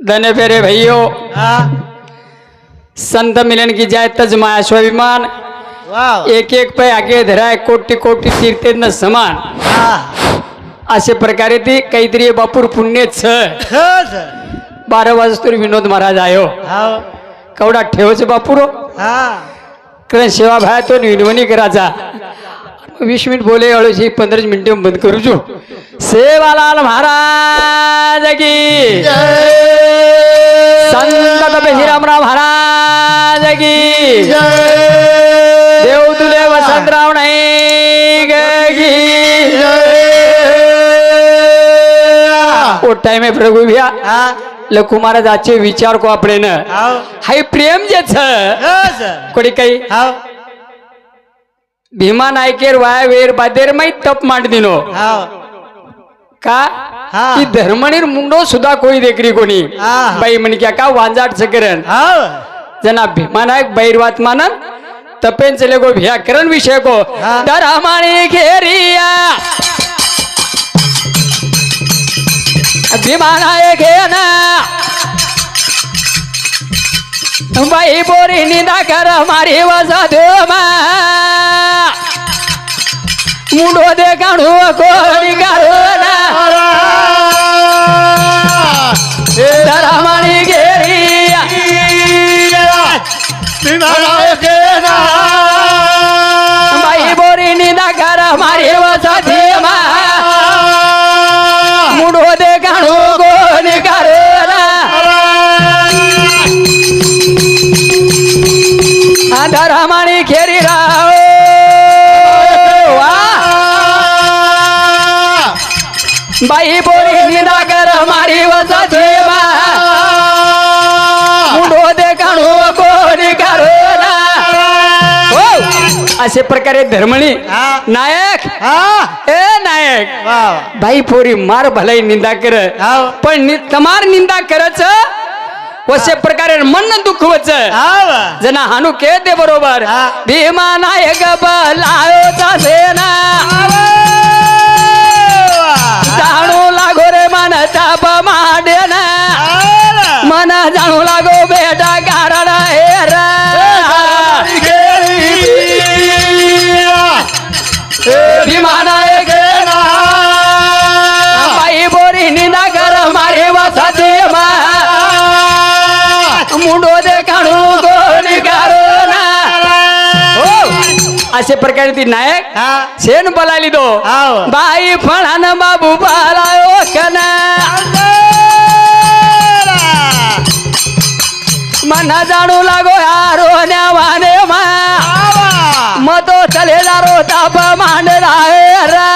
धन्य फेरे हा? संत मिलन की जय तज माया स्वाभिमान। एक एक पै आगे धराय कोटी कोटी तीर्थे न समान। हा। असे प्रकारे ती काहीतरी बापूर पुण्य छ खच बारा वाजता विनोद महाराज आयो। हाव कवडा ठेवच बापूर। हा. कारण सेवा भाया तो विनवणी करायचा। वीस मिनिट बोले अळूची पंधरा मिनिटे बंद करू जो. सेवालाल महाराज की. संत कपिरामराव महाराज की. देव तुले वसंतराव नाईक ओ टाइम आहे प्रभू भ्या. हा. लखू महाराज आजचे विचार को आपले न हाय प्रेम जे छ खच कोणी काही भीमा नायकेर वाया वेर बादेर माई तप मांड दिनो. का. की धर्मणीर मुंडो सुद्धा कोई देखरी कोणी. बाई म्हण क्या का वांजाट सकरण जना भीमा नायक बैरवात मानन तपेन चले गो व्याकरण विषय को. धरामाणी घेरिया. भीमा नायक हे ना. बाई बोरी निंदा कर मारी वसा धोमा मुंडो दे काढू कोणी काढू ना. धरामाणी घेरिया असे प्रकारे धर्मणी. नायक. ए नायक. बाई पोरी मार भलाई निंदा कर. पण नि- तमार निंदा करच. वसे प्रकारे मन दुखवच. जना हानू के दे बरोबर. भीमा नायक सेना जाणू लागो रे मन ताप माडेना मन जाणू लागो असे प्रकारे ती नायक शेण बोलायली तो. हाव. बाई फळान बाबू बालायो कना. मना जाणू लागो यारो न्यावाने मा. मतो चले जारो ताप मांडला रा.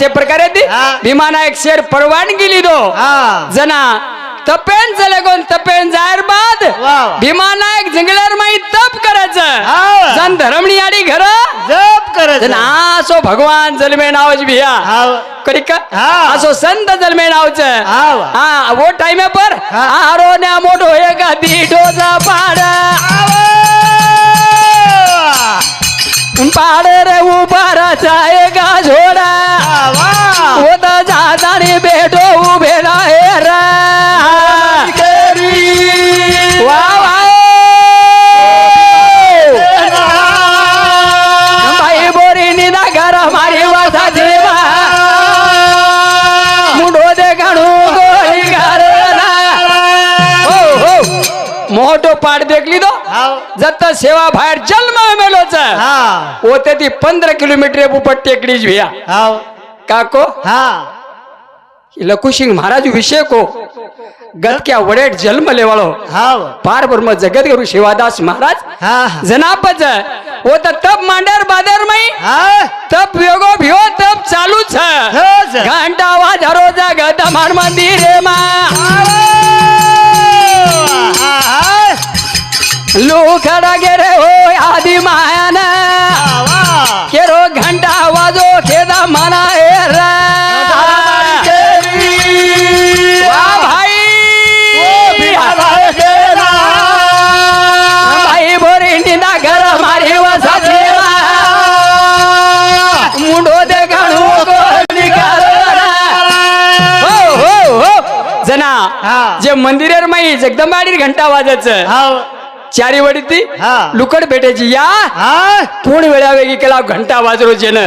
पचासे प्रकारे ती हा. विमाना एक शेर परवानगी लिदो जना तपेन चले कोण तपेन जायर बाद वाव. भीमा नायक जिंगल्यार माई तप करायचं हा. जन धरमणी आडी घर जप करत जन असो भगवान जलमे नावच भिया हाव कडी का हा. असो संत जलमे नावच हाव. हा वो टाइम पर हा. आरो न्या मोठो एक दीडोचा पाड पाड रे उभाराचा एका झोडा होता जातानी भेटो उभे राहे मोठो पाड देखली तो? जत सेवा बाहेर जन्म मेलोच. होते ती पंधरा किलोमीटर ऊपर टेकडीच भिया. काको? लकुसिंग महाराज विषय को? गत क्या वडेट जन्म लेवाळो. पार ब्रह्म जगत गुरु शिवादास महाराज. जनापच. वो तर तप मांडर बादर माई. तप योगो भियो तप चालू छ घंटा वाजारो जगत मान मंदिर मा. लोखड गेरे हो आधी मायान. केरो घंटा वाजो खेदा मना हो, हो, हो. जना जे मंदिरेर जगदंबाडीर घंटा वाजायचं. चारी वडी ती हा. लुकड भेटायची. या. हा. पूर्ण वेळा वेगळी केला घंटा वाजरो जेन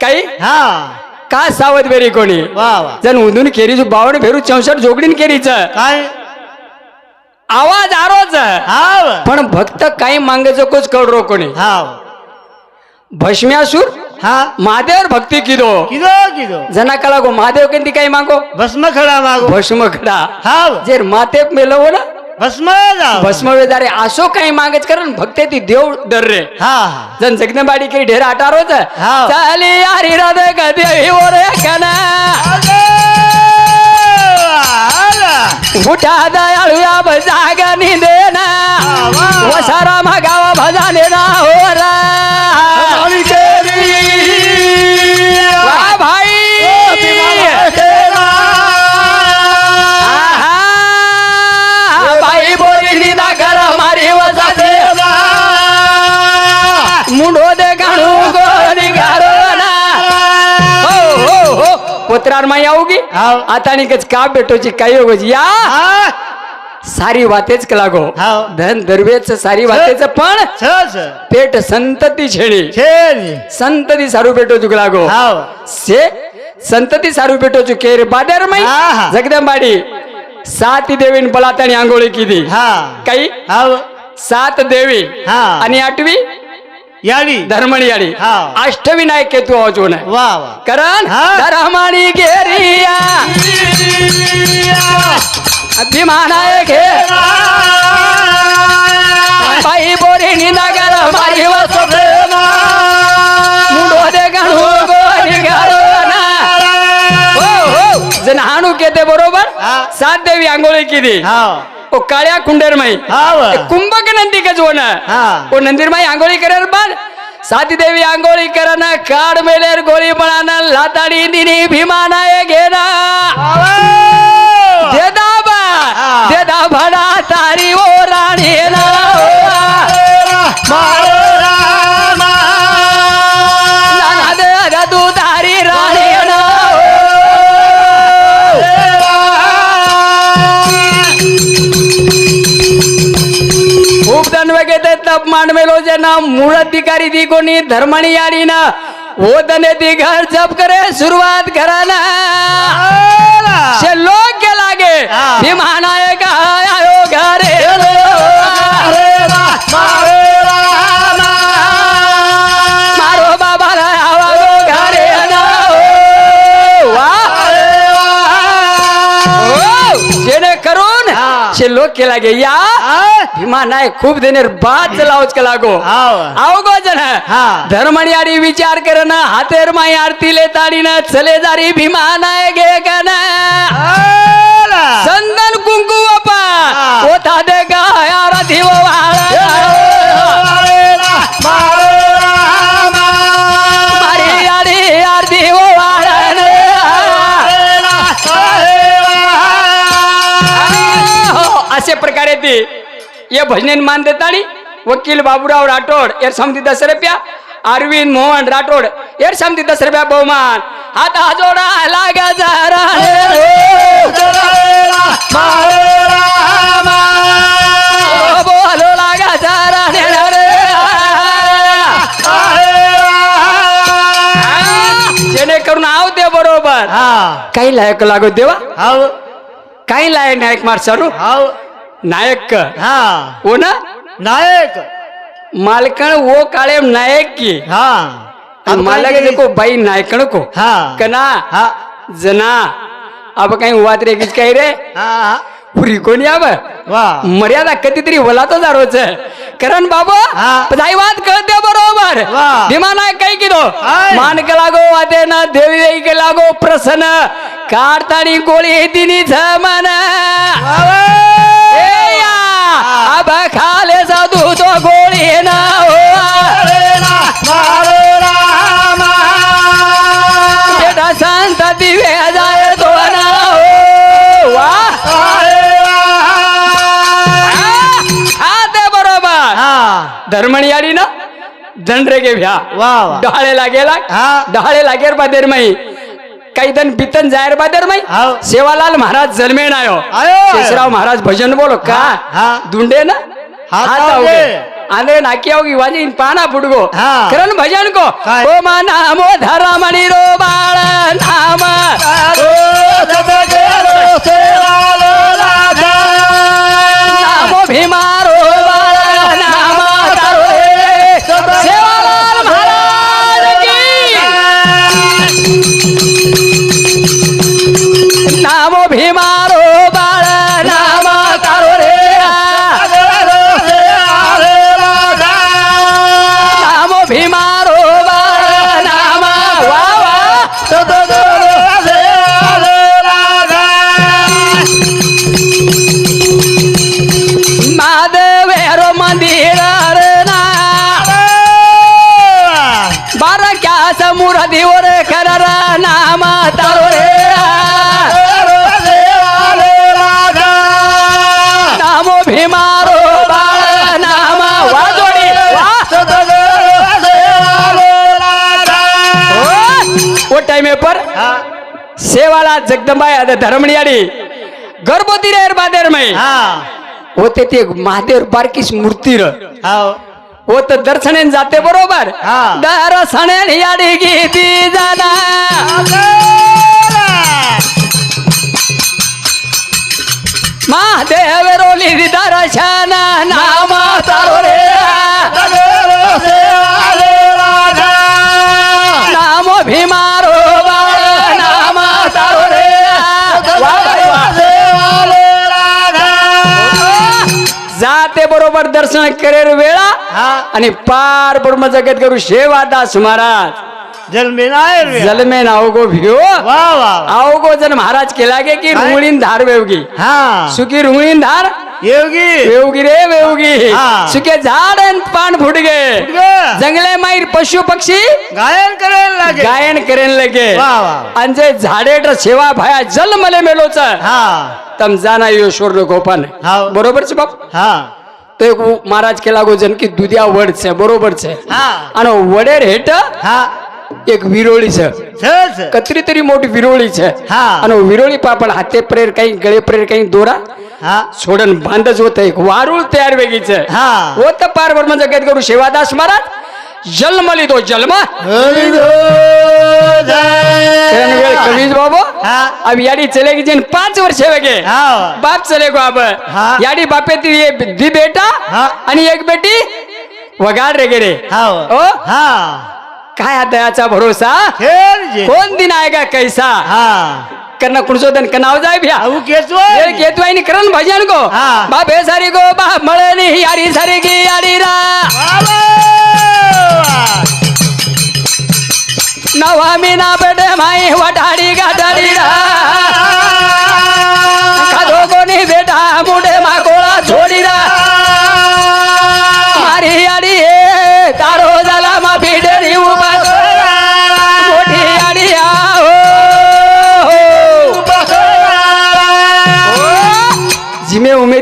काही? हा. का सावध बेरी कोणी? वा वा. जण उधून केरीच बावण फेरू चौसष्ट जोगडीन केरीच. काय? आवाज आरोच. हाव पण भक्त काही मांगायचं कोच कळरो कोणी. हाव भस्म्यासूर हा. महादेवर भक्ती किदो. किदो किदो. जना कला गो महादेव केंती काही मागो? भस्म खडा मागो. भस्म खडा. हाव जे माते मेलव ना भस्म भस्म वेदारे असो काही मागच कारण भक्ते ती देव डर रे. हा. जन जगदंबाडी काही ढेर आटारोच. चाली यारी राधे कधी ओरे कना उठा दयाळू या जागा देना वा. वसारा मागावा पोत्रार माई आऊगी हाव. आता निकच का भेटोची काही होगोची. या! सारी वातेच लागो. हाव. धन दरवेच सारी वातेच पण पेट संतती छेडी संतती सारू पेटो चुक लागो से संतती सारू पेटो चुके रे बादर माई. हा, हा. जगदंबाडी सात देवीन बलातानी आंघोळी किदी काही? सात देवी हा. आणि आठवी? याडी धर्मणी हा. अष्टविनायक केतू अजून आहे? वा वा. करण. धर्मणी घेरिया. अभिमानाय घे बाई बोरी निनागर मारी वसो मुंडो दे गणू गोरी गारो ना. हो हो. जण बरोबर. सात देवी आंघोळी किदी ओ काळ्या कुंडेर माई. कुंभक नंदी का जोन हा. ओ नंदीर माई आंघोळी करेर बाद साती देवी आंघोळी करन काड मेलेर गोळी पणान लाताडी दिनी भीमानाय घेना देदाबा हा. देदा भडा तारी ओ राणी ते तप मांडमेलो जे ना मूळ अधिकारी दी कोणी धर्मणी याडी ना ओ दने ती घर जप करे सुरुवात करा ना शे लोक शे लोक के लागे या! भीमा नाही खूप देनेर बाद लावच का लागो आओ गो हा. धर्मणी आडी विचार करन हातेर माई आरती ले ताडीन. चले जारी भीमा नाय घे कन चंदन कुंकू बापा प्रकारे ती ये भजनेन मान देताणी वकील बाबूराव राठोड एर समती दस रुपया अरविंद मोहन राठोड एर समती दस रुपया बहुमान. हाता जोडा लागा आव दे बरोबर. काही लायक लागो देवा. काही लायक नायक मार सरू. नायक. ओ ना नायक. मालकण वो काळे नायक की. हा. मालक देखो बाई नायकण को. हा. कना हा. जना. अब काही वात रे किच काही रे. हा पुरी कोणी आव वा. मर्यादा कधीतरी बोला तो जारोच करण बाबू हा. जाई वात कळते बरोबर. विमाना काही किदो. मान के लागो वाते ना देवी के लागो प्रसन्न. काढतानी गोळी दिनी झमन. अब खाले साधू तो गोळी ना हो. बेटा संत दिवे जाय तो ना हो. वा. हा ते बरोबर. धर्मणी आली ना? दंडरे गे भ्या. वा डहाळे लागेला हा. डहाळे लागेर बादेर माई काही दन बितन जाहीर बादर माई हाव. सेवालाल महाराज जन्मे नायो आयो. शेषराव महाराज भजन बोलो का हा. दुंडे ना हात हात आवगे. आवगे. आंधळे नाकी आवगी वाजी पाना फुटगो हा. करण भजन को काय? ओ मा नामो धरा मणी रो बाळ नाम नामो भीमारो की नामो टाइम पर सेवाला जगदंबा याद धर्मणियाडी गर्भवती रे बादेर मै होते ते महादेव बारकीस मूर्ती र हो तर दर्शनेन जाते बरोबर हा. दर्शनेन याडी गीती जाना महादेव रोली दर्शन नाम तारो रे दर्शन करेल वेळा आणि पार ब्रह्म जगत करू शेवा दास महाराज. जन्मे नाही नावगो भिओ वा वा आवगो जन महाराज केला गे की रुंगळीन धार वेवगी. सुखी रुंगळीन धार? येवगी. वेवगी रे वेवगी. सुखे सुके झाड पान फुटगे. जंगले माईर पशु पक्षी गायन करायला लागे. गायन करेन लगे. वा आणि जे झाडे सेवा भाया जल मले मेलोच. हा. तमजाना योश्वर गोपान हाव. बरोबरच बाप? हा. તો એક મહારાજ કે લાગો જન કે દુધિયા વડ છે બરોબર છે અને વડેર હેઠ એક વિરોળી છે કતરી તરી મોટી વિરોળી છે અને વિરોળી પાપડ હાથે પ્રેર કઈ ગળે પ્રેર કઈ દોરા છોડન બાંધ જ હોતા એક વારુળ તૈયાર વેગી છે હા ભોત પાર વર્મા જગત ગુરુ સેવાદાસ મહારાજ जन्म लिदो जन्म। कमीज बाबू अब याडी चले गई जिन पांच वर्ष वेगे। बाप चले गो अब। याडी बापे ती दी बेटा आणि एक बेटी वगाड रे गेरे ओ? काय हा दयाचा भरोसा? कोण दिन आएगा कैसा? हा। करना कुणचो दन कनाव जाय भ्या। आऊ केचो वेळ केतवाय नि करण भजन को। हा. बापे सारी गो बाप मळे नि यारी सारी गी याडी रा। नवामी ना बेटे माई वटाडी गाडाडी रा।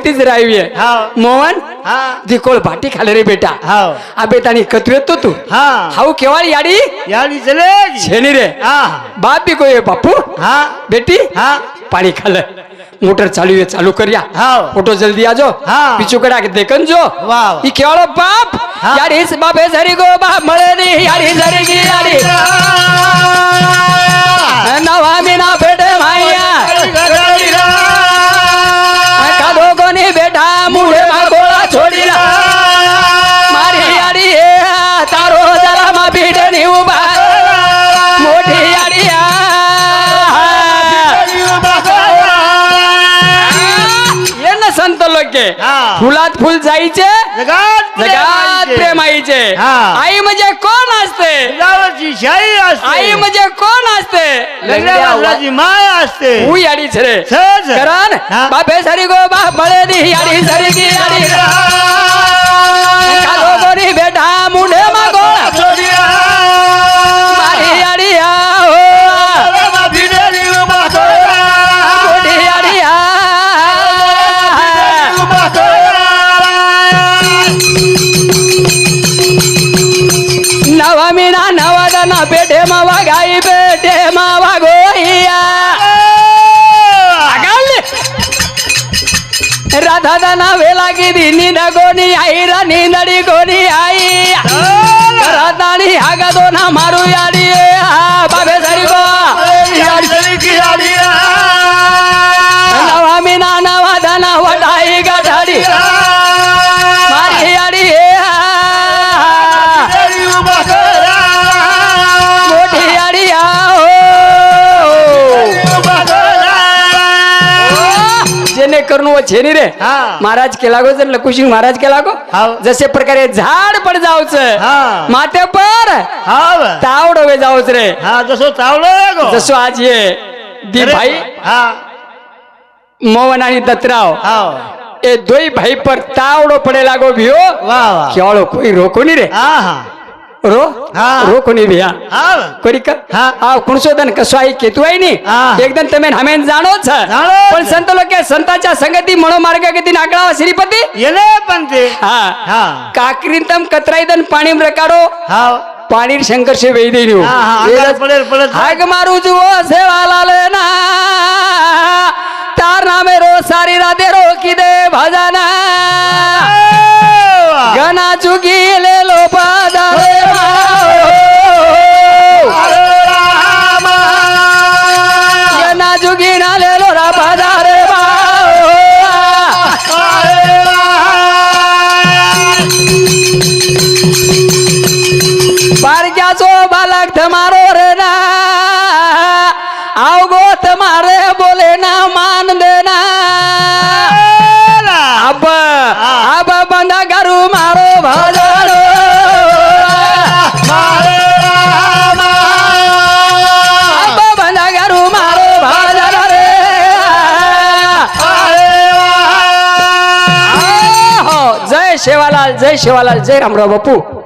उमेतीच राहावी हा मोहन हा. दिकोळ भाटी खाले रे बेटा. हा आ बेटानी कतू येतो तू. हा. हाऊ केवाळ याडी? याडी चलेगी छेनी रे. हा. बाप भी कोई बापू. हा. बेटी हा. पाणी खाल मोटर चालू है चालू कर या हाव. फोटो जल्दी आ जाओ हाँ. पीछू करा के देखन जो. वाह. ई केवाळो बाप. हाँ. यार इस बाप है सरी गो बाप. मळे नी यार ही सरी की यारी नवा मीना बेटे माया फुलात फुल जायचे जगात जगात प्रेम आईचे. हा. आई म्हणजे कोण असते? आई म्हणजे कोण असते? माय असते. हू याडीच रे सहज. करण. बापे सरी गो बाप मळे नी याडी सरी याडी राधा दाना वेला गिदी निंद गोनी आई रानी नडी गोनी आई राधानी हागा दोना मारू याडी बाबे सरी करून वो रे. महाराज केला गो जर लकुशी महाराज केला गो जसे प्रकारे झाड पड जाऊच. माथे माते पर हाव. तावड वे जाऊच रे. हा जसं चावलो जसो आज ये दी भाई. हा. मोहन आणि दत्तराव. हाव. ए दोई भाई पर तावडो पडे लागो भियो. वा वा. कोई रोको नी रे. हा हा रो? रो कोणी भी हाँ, हाँ। कोरी का हाँ आ कुणसोदन कसवाई केतुवाई नी एकदम तमें हमे जानो पण संत लोक संतांच्या संगती म्हणून मार्ग गती नाकळा श्रीपती येले पण ते हां हां काकरीतम कतराईदन पाणी रकाडो हां पाणी शंकर से वेई देऊ हां पडेल पडेल हाग मारू जुओ सेवा लाले ना तार नामे रो सारी राधे रो की दे गणा गना चुकीले નાચો બાલક તમારો રે ના આવગો તમારે બોલે ના માન દેના અબ અબ બંધા કરું મારો ભજનો જય શેવાલાલ જય શેવાલાલ જય રામરાવ બાપુ